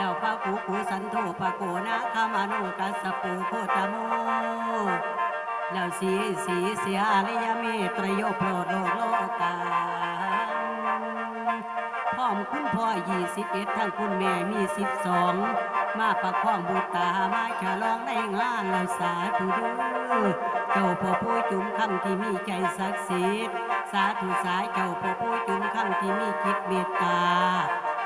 แล้วพระกูกูสันโธพระโกนะขามานุกัสปูโคตโมแล้วสีสีเสียลิยเมตรโยโปรดโลกโลกาพร้อมคุณพ่อยี่สิบเอ็ดทั้งคุณแม่มีสิบสองมาประคองบุตามาฉลองในงานเราสาธุเจ้าพ่อผู้จุ่มคำที่มีใจศักดิ์สิทธิ์สาธุสายเจ้าพ่อผู้จุ่มคำที่มีคิดเมตตา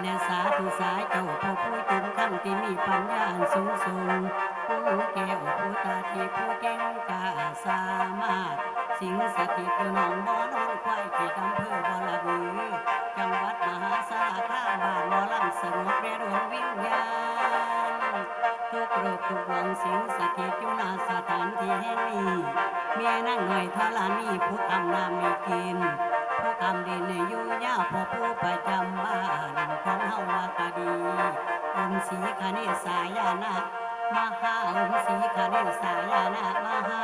และสาธุสายเจ้าพระผู้ตึงขั้งที่มีปัญญานสูงสูงผู้แก้วผู้ตาที่ผู้เก่งกาสามารถ สิงสถิตอยู่นองบ่อน้องควายที่อำเภอบอระบือจังหวัดมหาสารคามบ้านมอลำสงบเรียดวงวิญญาณทุกรูปทุกวังสิงสถิตอยู่าสถานที่แห่งนี้เมียนั่งหน่อยทลามีผู้ทำนามีกินามดินอยู่ยาวพอผู้ประจำบ้านของเฮาวากาดีอุ้มสีคเนสายานะมหาอุ้มสีคเนสายานะมหา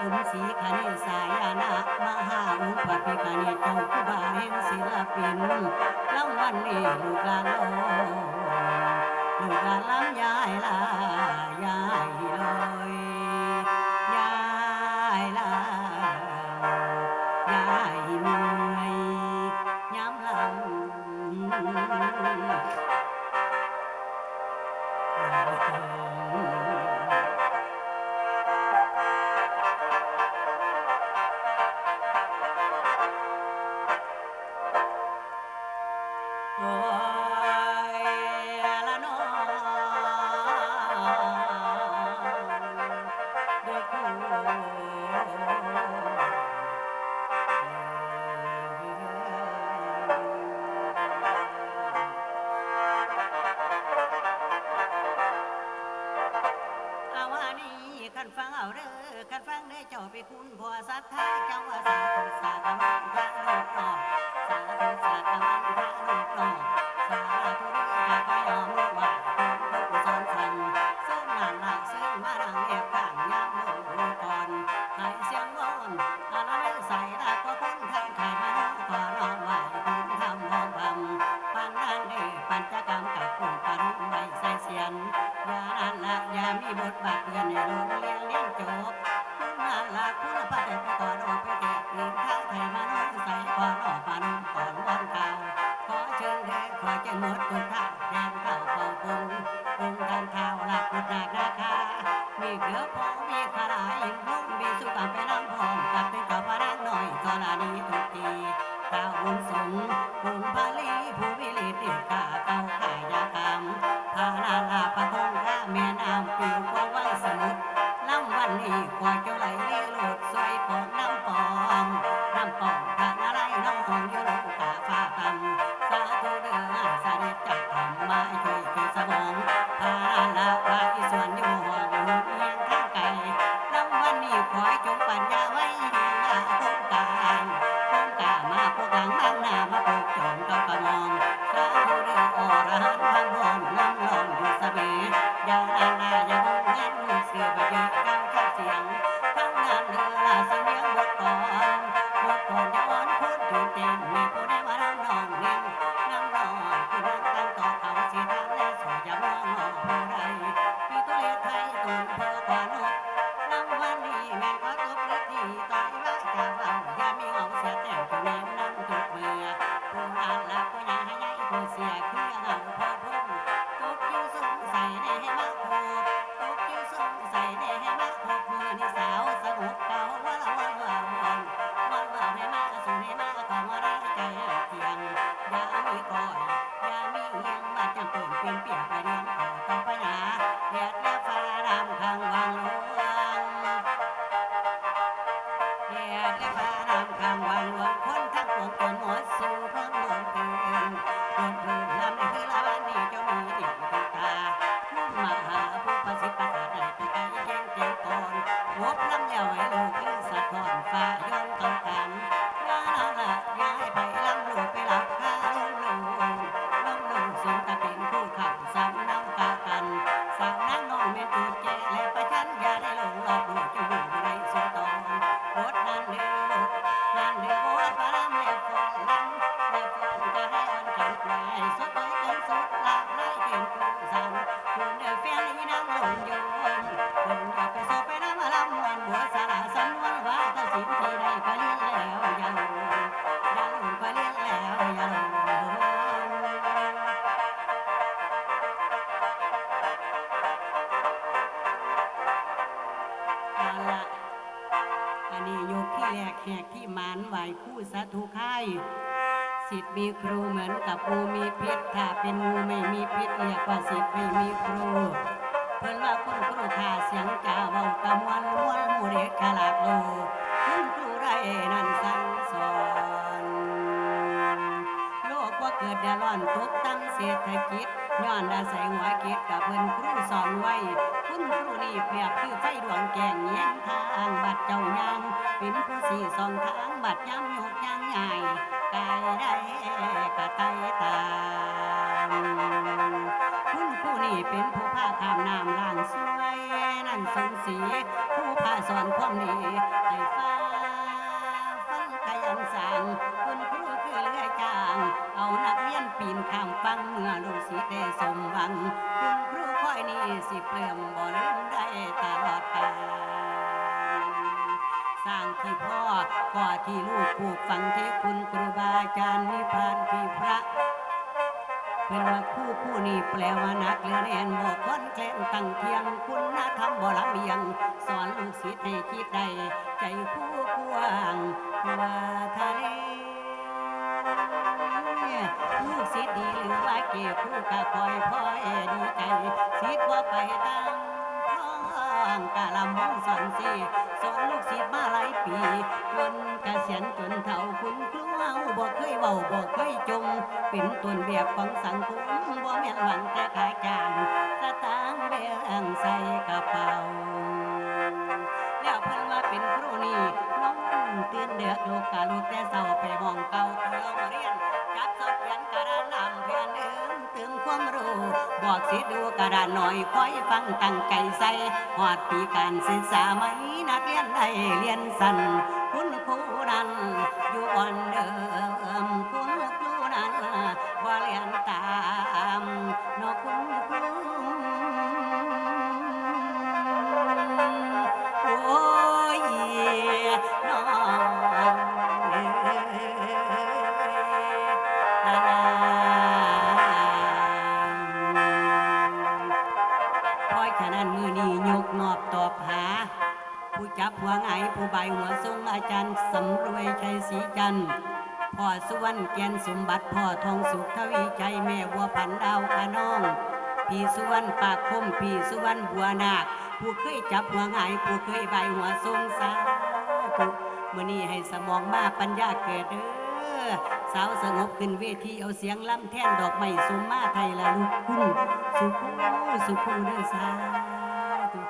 อุ้มสีคเนสายานะมหาอุ้มพัปปิกเนเจ้าผู้บ้าเห็นศิลปินรางวัลนี้ลูกาโลลูกาล้ำยายลายายโล นยามันละยามีบทบาทเพื่อนในโลก นะคะายคู่สาธุค่ายสิทธิ์มีครูเหมือนกับงูมีพิษถ้าเป็นงูไม่มีพิษเรียกว่าสิทธิ์ไม่มีครูเพิ่นว่าคุณครูท่าเสียงจาเบากะมวนมวนมูเด็กขลาดโลคุณครูได้นั่นสั่งสอนโลกว่าเกิดเดือดร้อนตกตั้งเศรษฐกิจย้อนอาศัยหัวคิดกับเพิ่นครูสอนไว้ คุณครูนี่เปรียบคือไฟดวงแกงแยงทางบัดเจ้ายางเป็นผู้สี่สองทางบัดย้ำ เป็นผู้พาข้ามน้ำล่างสวยนั่นสมศรีผู้พาสอนความดีให้ฟ้าฟังขยันสั่งคุณครูคือเรือจาง เอานักเรียนปีนข้ามฟังเมื่อลูกศิษย์ได้สมหวังคุณครูคอยนี่สิเปลื่อมบ่ลืมได้ตลอดกาลสร้างที่พ่อก่อที่ลูกปลูกฝังที่คุณครูบาอาจารย์นิพพานที่พระ เป็นว่าคู่คู่นี้แปลว่านักเรียนแอนบอกคนแกล้งตั้งเทียงคุณนธรรมบ่ละเบียง สอนลูกศิษย์ให้คิดได้ใจคู่กว้างว่าทะเลลูกศิษย์ดีหรือว่าเก็บผู้กะคอยพ่อยดีใจศิษย์ว่าไปตามท้องกะลำมองสอนสิสอนลูกศิษย์มาหลายปีจนเกษียณจนเฒ่าคุณครูเฮาบ่เคยเว้าบ่เคยจง เป็นต้นแบบของสังคมบ่แม่นหวังแต่ขายจางสตางค์แบ่งใส่กระเป๋า แล้วเพิ่นว่าเป็นครูนี่น้องเตื่นเดือกลูกกะลูกแต่เศร้าไปมองเก่าเที่ยวเรียนจับเสาเขียนกระดานนำเพื่อนเดิมเติมความรู้บอกสิดูกระดานหน่อยคอยฟังตั้งใจใส่หอดปีการศึกษาไหมนักเรียนได้เรียนสั้น รรณปากคมพี่สุวรรณบัวนาคผู้เคยจับหัวไงายผู้เคยใบหัวทรงสาธุมื่อนี้ให้สมองมาปัญญาเกิดเด้อสาวสงบขึ้นเวทีเอาเสียงล่ำแท่นดอกไม้สุมมาไทยละลูกคุณสุขุสุขุเด้อสาธุ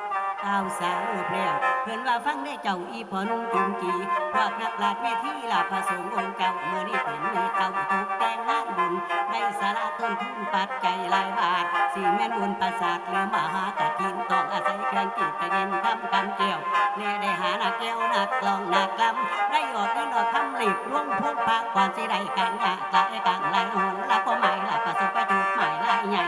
อ้าวสาวแล้วเพื่อนว่าฟังได้เจ้าอีพอนุ่งจุงจีพวกนักลาดเวทีลาผสมองค์เจ้าเมื่อนี้เป็นมือเก่าถูกแต่ง งานบุญในสาระต้นทุนปัจจัยหลายบาทสี่แม่นบุญประสาทหรือมหากฐินต้องอาศัยเครื่องกีดตะเย็นทำกันเกี่ยวเน่ได้หาหนักแก้วหนักกลองหนักลำได้ออกได้นอกคำหลีกร่วงพุ่งพากก่อนสิได้การงานละกลางลายหนละก็หมายละประสบประจุหมายลายใหญ่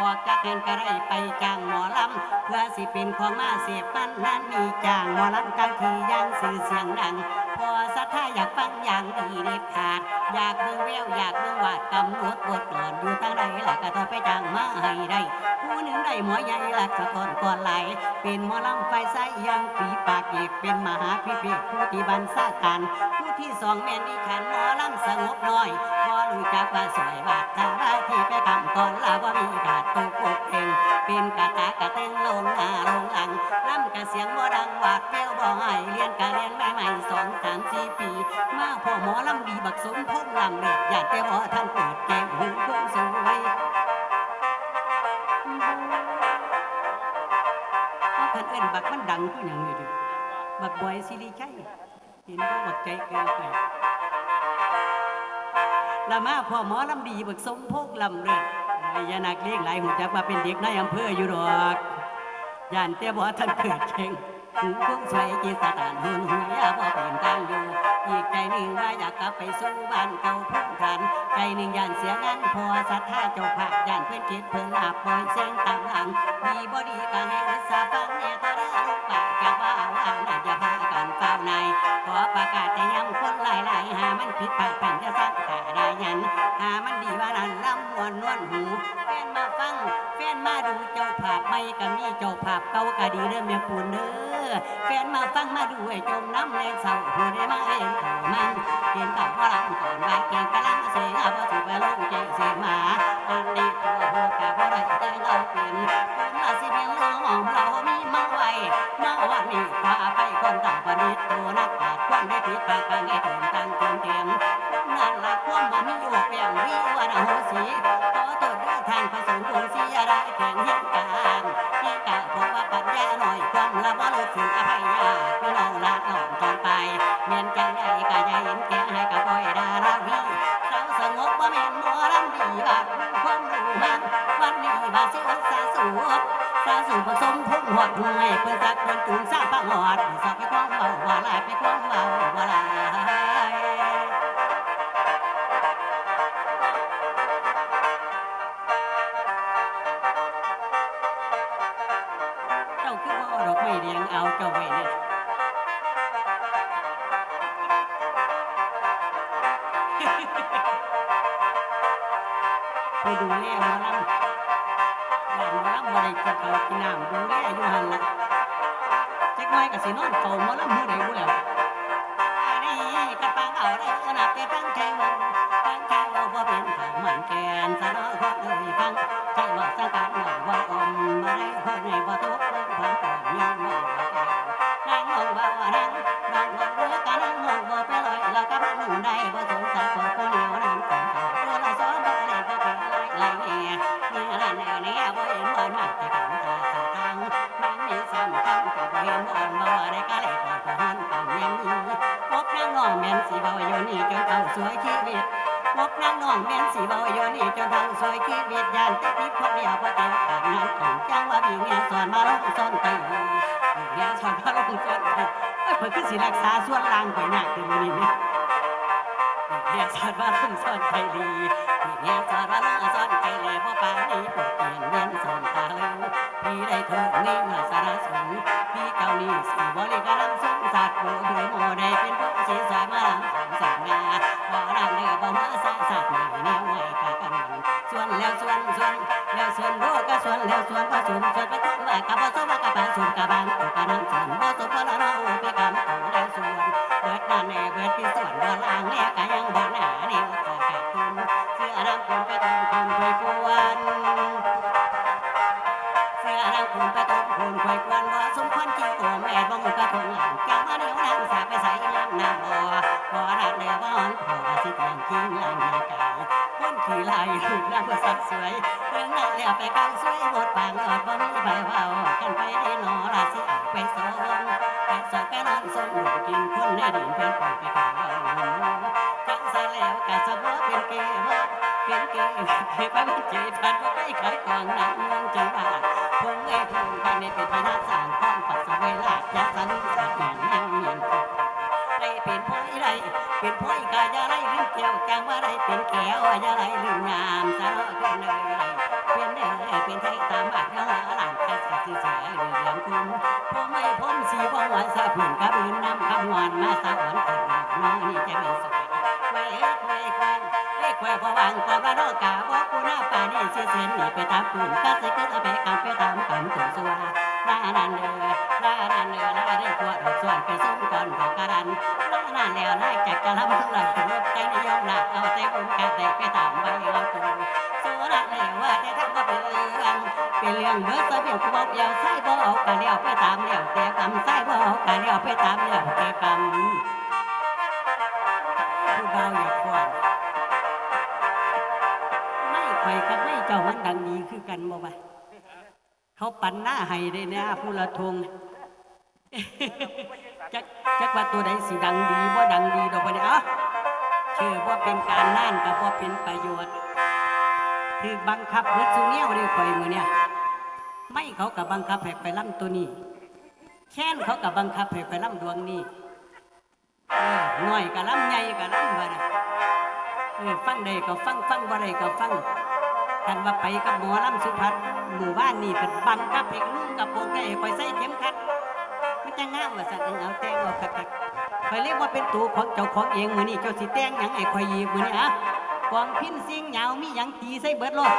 ออกจากงานกระไรไปจ้างหมอลำเพื่อสิเป็นของมาเสียปันนั้นมีจ้างหมอลำกันทีย่างสื่อเสียงดัง พอสัทธาอยากฟังอย่างดีเด็ดขาด อยากเบิ่งแววอยากเบิ่งวาดกำหนดบทกลอนอยู่ตั้งใดล่ะก็ต้องไปจ้างมาให้ได้ผู้หนึ่งได้หมอใหญ่หลักสะกอนก่อนไหลเป็นหมอลำไฟใสยังปีปากเอกเป็นมหาพิเภกผู้ที่บันสาการผู้ที่สองแม่นดิขันหมอลำสงบน้อยบ่รู้จักว่าสวยวาดทาราที่ไปคำก่อนลาว่ามีกาดตกอกเองเป็นกะตากะเต้งลงหน้าลงหลังลำกะเสียงบ่ดังวาดแก้วบ่ให้เรียนกะเรียนใหม่ๆสองสามสี่ปี มาพ่อหมอลำดีบักสมพงลำเล็ดอยากแต่บ่ท่านเปิดแกงหูคงสวย อาคันเอิ้นบักมันดังคือหยังนี่ด้อบักบอยสิริชัยเห็นบ่บักใจเกินไปละมาพ่อหมอลำดีบักสมพงษ์ลำเลิศไอ้ยานักเลี้ยงหลายหูจักว่าเป็นเด็กในอำเภออยู่ดอกย่านแต่บ่ทันเกิดเก่งหูคงสวยจีสถานหุนหัวยาบ่เป็นทางอยู่อีกใจหนึ่งว่าอยากกลับไปสู่บ้านเก่าพุ่งทันใจหนึ่งย่านเสียงานพอศรัทธาเจ้าภาพ เพื่อนคิดเพิ่นอาบปล่อยเสียงตามหลังดีบ่ดีก็ให้อุตสาห์ฟังเนี่ยตาราลูกปากกะว่าว่างน่าจะพากันเฝ้าในขอประกาศจะย้ำคนหลายหลายๆหามันผิดปากผันจะสร้าง ขาได้ยันหามันดีว่านั้นลำมวนนวลหู แฟนมาฟัง แฟนมาดูเจ้าภาพไม่ก็มีเจ้าภาพเก่าก็ดีเริ่มเมียปูนเด้อแฟนมาฟังมาดูให้จมน้ำแรงเศร้าหูได้มาเห็นเขามันเห็นเขาพลังก่อนว่าเก่งกำลังเสียเอาสุไปลงเจเสียหมาอันนี้ตัวหัวกะบ่ได้แต่งเอาเป็นคนละสิเพียงน้องเรามีมาไว้มาวันนี้พาไปคนต่างประเทศตัวนักปราชญ์ความได้ผิดปากกันให้ถึงตั้งเตรียมเตรียม ไม้เรียงเอาเจ้าไว้เนี่ยไปดูแลหมอลำหลานหมอลำบ่ได้กินข้าวกินน้ำดูแลอยู่หันละจักหน้อยก็สินอนเฝ้าหมอลำมื้อใดบ่แล้ว นั้นแล้วไปกลางสวยหมดปางอดบ่มีใบเว้ากันไปได้หนอราสิไปสองไปสอกไปนอนสมลูกกินคนในดินเป็นปองไปขาวจังใส่แล้วกะสะบ่เป็นเกบ่เป็นเกเกไปมันจีพันบ่ไปขายกองนังเมืองจังหวัดพงไอ้พงภายในเป็นพนักสางข้องปัสสาวะลาดยักษ์สันสัตว์แม่นยังเมียนได้เป็นพ้อได้เป็นพ้อกายาไรลืมเกี่ยวจังว่าได้เป็นแก้วยาไรลืมงามสารพันเลยามเลี้ยวแต่กำผู้เบาอย่าขวานไม่ไข่กับไม่เจ้ามันดังดีคือกันบ่บ่เขาปั่นหน้าให้ได้เนี่ยผู้ละทงจักจักว่าตัวใดสิดังดีบ่ดังดีดอกบ่เนี่ยเอ้าชื่อว่าเป็นการน่านกับว่าเป็นประโยชน์คือบังคับเบิดซูเนียวเดียวข่อยมือเนี่ยไม่เขากับบังคับให้ไปล่ำตัวนี้ แค้นเขากับบังคับให้ไปล่ำดวงนี้หน่อยกับล่ำใหญ่กับล่ำบ่นะเออฟังใดก็ฟังฟังบ่ใดก็ฟังกันว่าไปกับหมอล่ำสุพัฒน์หมู่บ้านนี่เป็นบังคับให้ลูมกับโปกได้ให้คอใส่เข็มขัดมันจะง่ามว่าสัตว์เอาแต่งเอาขัดขัคอเรียกว่าเป็นตัวของเจ้าของเองมือนี่เจ้าสีแตงยังไอ้คอยยีมือนี่อะกองพินซิงเหยาวมีหยังตีใส่เบิดโลด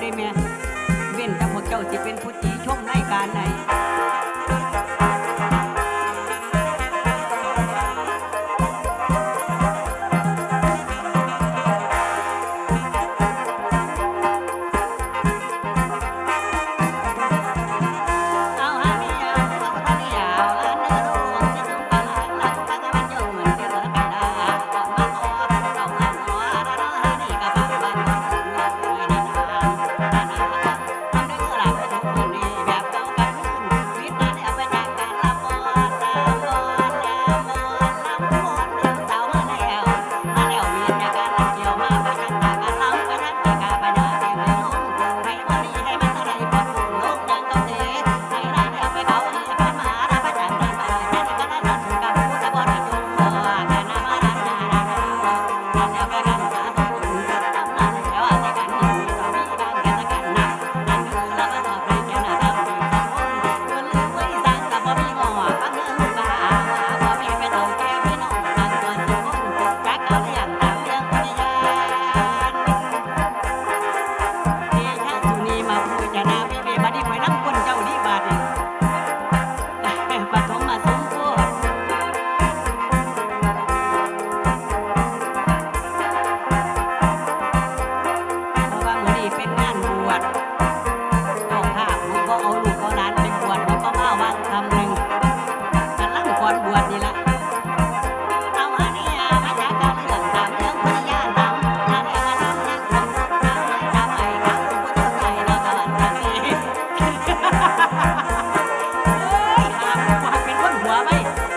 ได้แม่ เว้นแต่พวกเจ้าสิเป็นผู้ตีชมรายการใน